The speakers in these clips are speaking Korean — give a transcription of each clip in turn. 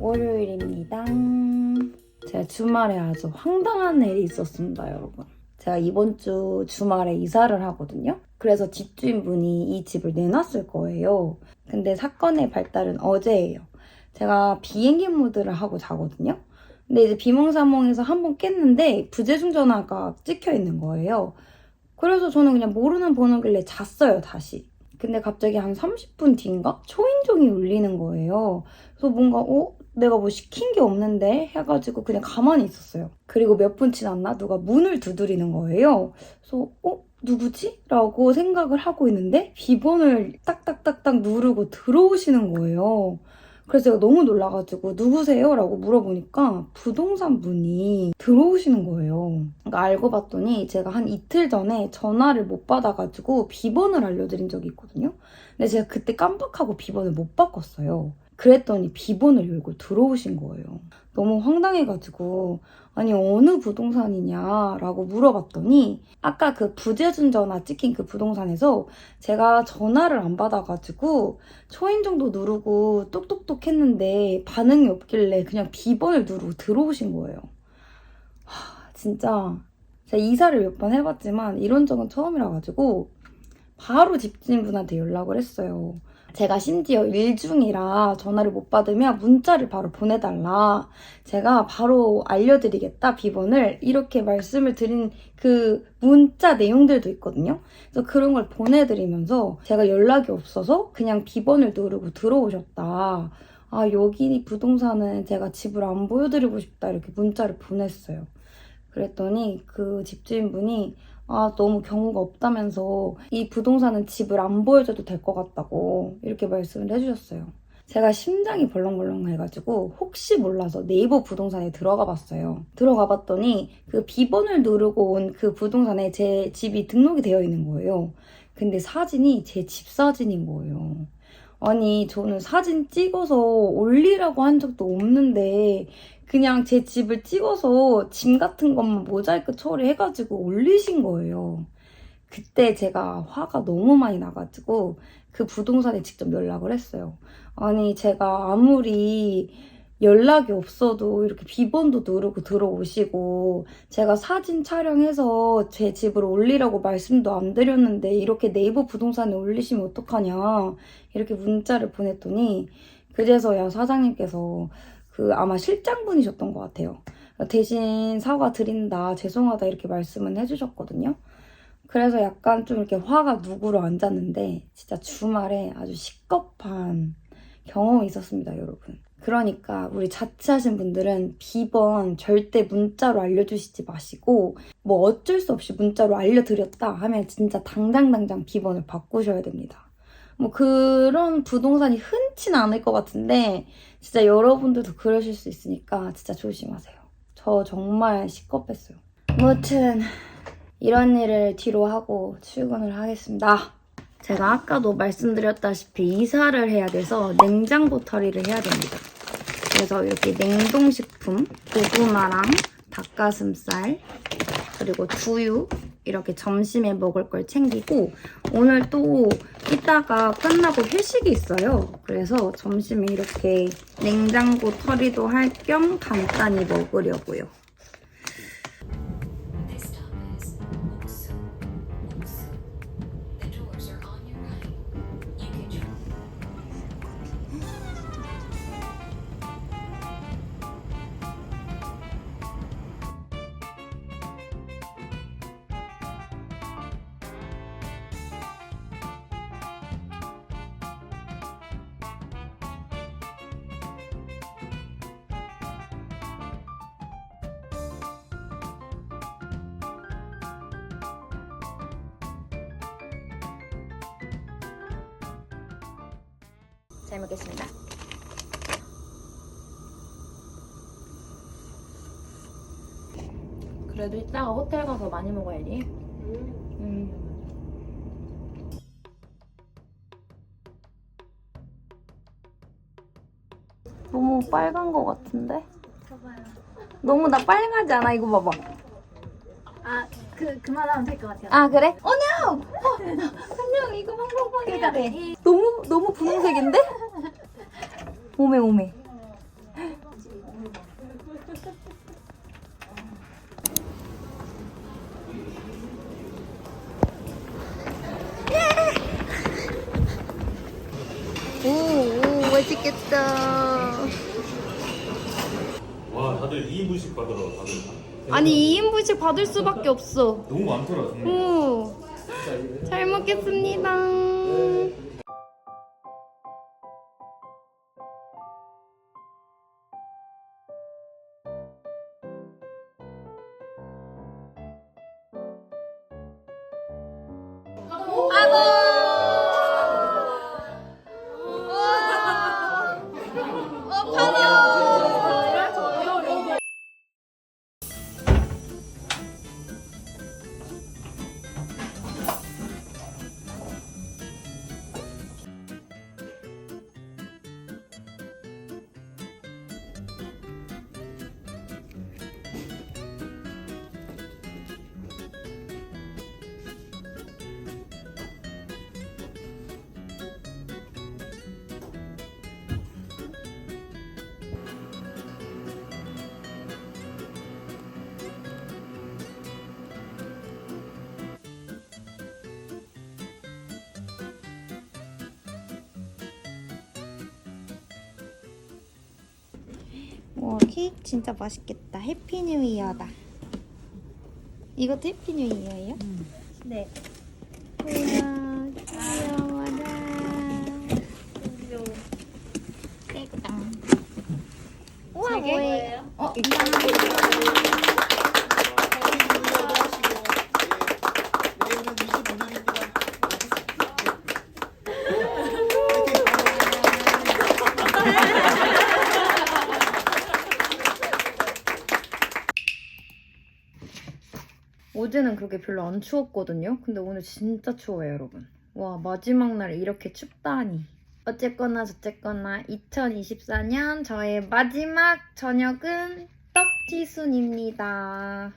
월요일입니다. 제가 주말에 아주 황당한 일이 있었습니다, 여러분. 제가 이번 주 주말에 이사를 하거든요. 그래서 집주인분이 이 집을 내놨을 거예요. 근데 사건의 발달은 어제예요. 제가 비행기 모드를 하고 자거든요. 근데 이제 비몽사몽해서 한 번 깼는데 부재중 전화가 찍혀 있는 거예요. 그래서 저는 그냥 모르는 번호길래 잤어요, 다시. 근데 갑자기 한 30분 뒤인가? 초인종이 울리는 거예요. 그래서 뭔가, 어? 내가 뭐 시킨 게 없는데? 해가지고 그냥 가만히 있었어요. 그리고 몇 분 지났나? 누가 문을 두드리는 거예요. 그래서, 어? 누구지? 라고 생각을 하고 있는데, 비번을 딱딱딱딱 누르고 들어오시는 거예요. 그래서 제가 너무 놀라가지고 누구세요? 라고 물어보니까 부동산 분이 들어오시는 거예요. 그러니까 알고 봤더니 제가 한 이틀 전에 전화를 못 받아가지고 비번을 알려드린 적이 있거든요. 근데 제가 그때 깜빡하고 비번을 못 바꿨어요. 그랬더니 비번을 열고 들어오신 거예요. 너무 황당해가지고 아니 어느 부동산이냐라고 물어봤더니 아까 그 부재중 전화 찍힌 그 부동산에서 제가 전화를 안 받아가지고 초인종도 누르고 똑똑똑 했는데 반응이 없길래 그냥 비번을 누르고 들어오신 거예요. 하, 진짜 제가 이사를 몇 번 해봤지만 이런 적은 처음이라 가지고 바로 집주인분한테 연락을 했어요. 제가 심지어 일 중이라 전화를 못 받으면 문자를 바로 보내달라. 제가 바로 알려드리겠다, 비번을. 이렇게 말씀을 드린 그 문자 내용들도 있거든요. 그래서 그런 걸 보내드리면서 제가 연락이 없어서 그냥 비번을 누르고 들어오셨다. 아, 여기 부동산은 제가 집을 안 보여드리고 싶다. 이렇게 문자를 보냈어요. 그랬더니 그 집주인분이 아, 너무 경우가 없다면서 이 부동산은 집을 안 보여줘도 될 것 같다고 이렇게 말씀을 해주셨어요. 제가 심장이 벌렁벌렁 해가지고 혹시 몰라서 네이버 부동산에 들어가 봤어요. 들어가 봤더니 그 비번을 누르고 온 그 부동산에 제 집이 등록이 되어 있는 거예요. 근데 사진이 제 집 사진인 거예요. 아니, 저는 사진 찍어서 올리라고 한 적도 없는데, 그냥 제 집을 찍어서 짐 같은 것만 모자이크 처리해가지고 올리신 거예요. 그때 제가 화가 너무 많이 나가지고 그 부동산에 직접 연락을 했어요. 아니, 제가 아무리 연락이 없어도 이렇게 비번도 누르고 들어오시고 제가 사진 촬영해서 제 집으로 올리라고 말씀도 안 드렸는데 이렇게 네이버 부동산에 올리시면 어떡하냐 이렇게 문자를 보냈더니 그제서야 사장님께서 그 아마 실장분이셨던 것 같아요. 대신 사과 드린다 죄송하다 이렇게 말씀은 해주셨거든요. 그래서 약간 좀 이렇게 화가 누구로 앉았는데 진짜 주말에 아주 시겁한 경험이 있었습니다, 여러분. 그러니까 우리 자취하신 분들은 비번 절대 문자로 알려주시지 마시고 뭐 어쩔 수 없이 문자로 알려드렸다 하면 진짜 당장당장 비번을 바꾸셔야 됩니다. 뭐 그런 부동산이 흔치는 않을 것 같은데 진짜 여러분들도 그러실 수 있으니까 진짜 조심하세요. 저 정말 시겁했어요. 무튼 이런 일을 뒤로 하고 출근을 하겠습니다. 제가 아까도 말씀드렸다시피 이사를 해야 돼서 냉장고 털이를 해야 됩니다. 그래서 이렇게 냉동식품, 고구마랑 닭가슴살, 그리고 두유 이렇게 점심에 먹을 걸 챙기고 오늘 또 이따가 끝나고 회식이 있어요. 그래서 점심에 이렇게 냉장고 털이도 할 겸 간단히 먹으려고요. 잘 먹겠습니다. 그래도 이따가 호텔 가서 많이 먹어야지. 음. 너무 빨간 거 같은데? 너무 나 빨갛지 않아? 이거 봐봐. 그, 그 말하면 될 것 같아요. 아 그래? 어 no! 어, 안녕 이거 황방방이야. 그래. 그러니까 네. 너무 너무 분홍색인데? 오메 오메. 예! 오, 오 맛있겠다. 와 다들 2인분씩 받으러 다들 아니 2인분씩 받을 수밖에 없어. 너무 많더라 정말 오, 잘 먹겠습니다. 와 케이크 진짜 맛있겠다. 해피 뉴 이어다. 이것도 해피 뉴 이어예요? 네. 우와 귀여워라. 깨깡. 우와 뭐예요? 어 어제는 그렇게 별로 안 추웠거든요. 근데 오늘 진짜 추워요, 여러분. 와, 마지막 날 이렇게 춥다니. 어쨌거나 저쨌거나 2024년 저의 마지막 저녁은 떡튀순입니다.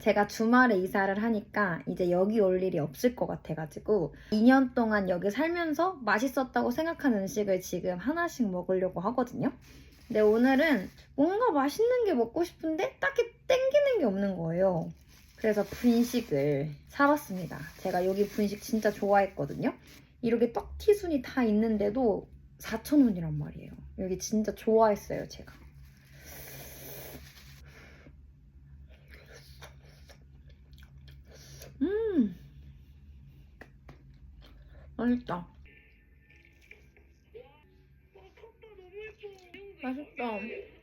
제가 주말에 이사를 하니까 이제 여기 올 일이 없을 것 같아가지고 2년 동안 여기 살면서 맛있었다고 생각하는 음식을 지금 하나씩 먹으려고 하거든요. 근데 오늘은 뭔가 맛있는 게 먹고 싶은데 딱히 땡기는 게 없는 거예요. 그래서 분식을 사봤습니다. 제가 여기 분식 진짜 좋아했거든요. 이렇게 떡튀순이 다 있는데도 4,000원이란 말이에요. 여기 진짜 좋아했어요, 제가. 음. 맛있다. 맛있다.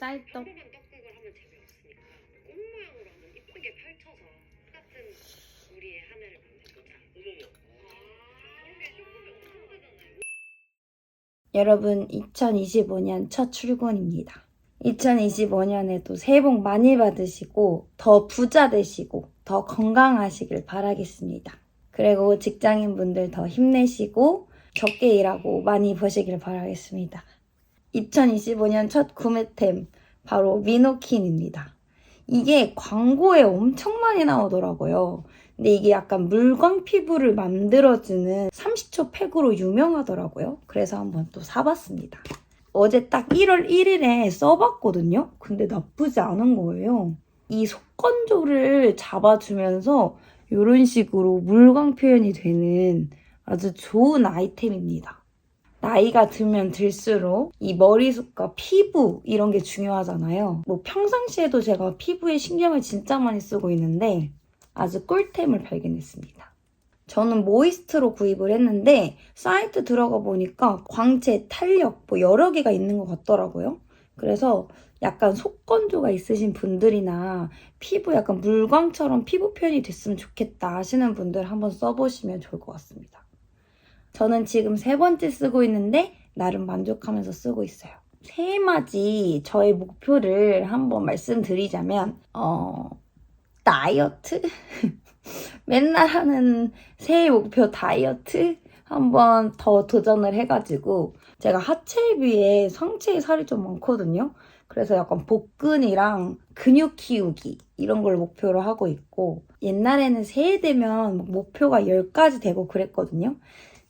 쌀떡. 떡국을 하면 재미없으니까 꽃 모양으로 한번 이쁘게 펼쳐서 같은 우리의 한 해를 만들자. 아. 여러분, 2025년 첫 출근입니다. 2025년에도 새해 복 많이 받으시고, 더 부자 되시고, 더 건강하시길 바라겠습니다. 그리고 직장인분들 더 힘내시고, 적게 일하고 많이 버시길 바라겠습니다. 2025년 첫 구매템, 바로 미노킨입니다. 이게 광고에 엄청 많이 나오더라고요. 근데 이게 약간 물광 피부를 만들어주는 30초 팩으로 유명하더라고요. 그래서 한번 또 사봤습니다. 어제 딱 1월 1일에 써봤거든요. 근데 나쁘지 않은 거예요. 이 속건조를 잡아주면서 이런 식으로 물광 표현이 되는 아주 좋은 아이템입니다. 나이가 들면 들수록 이 머리숱과 피부 이런 게 중요하잖아요. 뭐 평상시에도 제가 피부에 신경을 진짜 많이 쓰고 있는데 아주 꿀템을 발견했습니다. 저는 모이스트로 구입을 했는데 사이트 들어가 보니까 광채, 탄력 뭐 여러 개가 있는 것 같더라고요. 그래서 약간 속건조가 있으신 분들이나 피부 약간 물광처럼 피부 표현이 됐으면 좋겠다 하시는 분들 한번 써보시면 좋을 것 같습니다. 저는 지금 세 번째 쓰고 있는데 나름 만족하면서 쓰고 있어요. 새해맞이 저의 목표를 한번 말씀드리자면 어 다이어트? 맨날 하는 새해 목표 다이어트? 한번 더 도전을 해가지고 제가 하체에 비해 상체에 살이 좀 많거든요. 그래서 약간 복근이랑 근육 키우기 이런 걸 목표로 하고 있고 옛날에는 새해 되면 막 목표가 10가지 되고 그랬거든요.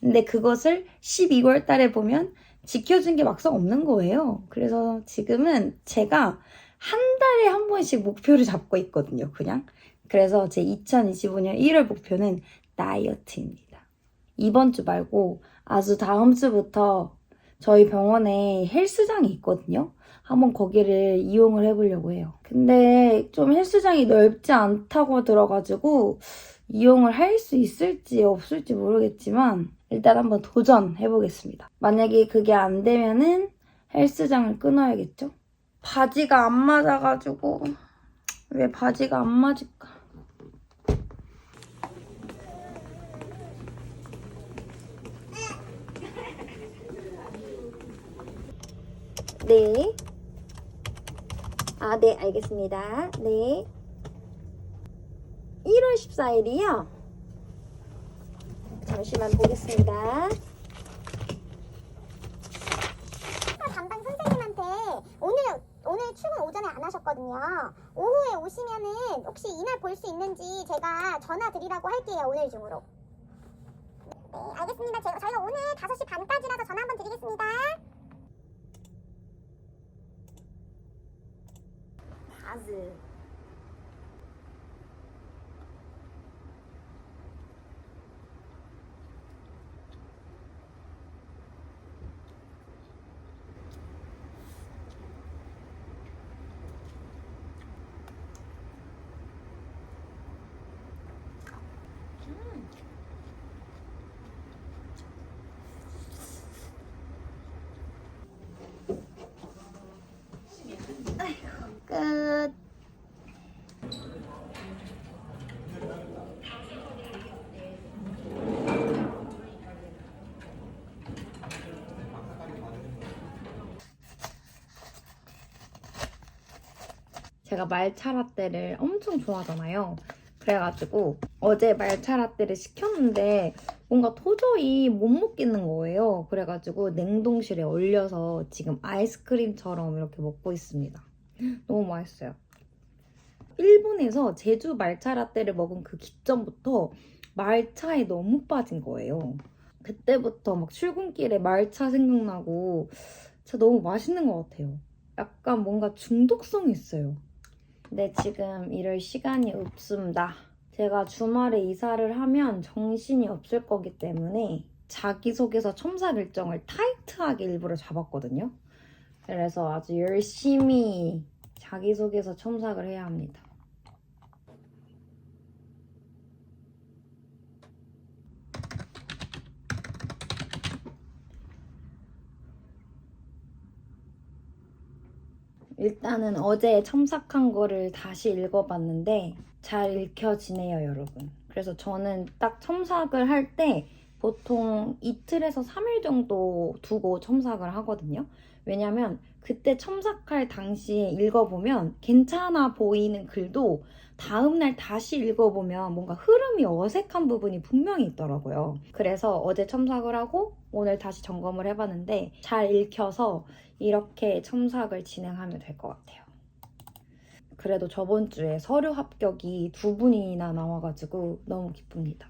근데 그것을 12월 달에 보면 지켜준 게 막상 없는 거예요. 그래서 지금은 제가 한 달에 한 번씩 목표를 잡고 있거든요, 그냥. 그래서 제 2025년 1월 목표는 다이어트입니다. 이번 주 말고 아주 다음 주부터 저희 병원에 헬스장이 있거든요. 한번 거기를 이용을 해보려고 해요. 근데 좀 헬스장이 넓지 않다고 들어가지고 이용을 할 수 있을지 없을지 모르겠지만 일단 한번 도전해 보겠습니다. 만약에 그게 안 되면은 헬스장을 끊어야겠죠? 바지가 안 맞아가지고 왜 바지가 안 맞을까? 네. 아, 네, 알겠습니다. 네. 1월 14일이요? 잠시만 보겠습니다. 담당 선생님한테 오늘 오늘 출근 오전에 안 하셨거든요. 오후에 오시면은 혹시 이날 볼 수 있는지 제가 전화 드리라고 할게요. 오늘 중으로. 네, 알겠습니다. 제가 저희가 오늘 5시 반까지라도 전화 한번 드리겠습니다. 바즈. 끝. 제가 말차 라떼를 엄청 좋아하잖아요. 그래가지고 어제 말차 라떼를 시켰는데 뭔가 도저히 못 먹겠는 거예요. 그래가지고 냉동실에 얼려서 지금 아이스크림처럼 이렇게 먹고 있습니다. 너무 맛있어요. 일본에서 제주 말차 라떼를 먹은 그 기점부터 말차에 너무 빠진 거예요. 그때부터 막 출근길에 말차 생각나고 진짜 너무 맛있는 것 같아요. 약간 뭔가 중독성이 있어요. 근데 지금 이럴 시간이 없습니다. 제가 주말에 이사를 하면 정신이 없을 거기 때문에 자기소개서 첨삭 일정을 타이트하게 일부러 잡았거든요. 그래서 아주 열심히 자기소개서 첨삭을 해야 합니다. 일단은 어제 첨삭한 거를 다시 읽어봤는데 잘 읽혀지네요, 여러분. 그래서 저는 딱 첨삭을 할 때 보통 이틀에서 3일 정도 두고 첨삭을 하거든요. 왜냐면 그때 첨삭할 당시에 읽어보면 괜찮아 보이는 글도 다음날 다시 읽어보면 뭔가 흐름이 어색한 부분이 분명히 있더라고요. 그래서 어제 첨삭을 하고 오늘 다시 점검을 해봤는데 잘 읽혀서 이렇게 첨삭을 진행하면 될 것 같아요. 그래도 저번 주에 서류 합격이 두 분이나 나와가지고 너무 기쁩니다.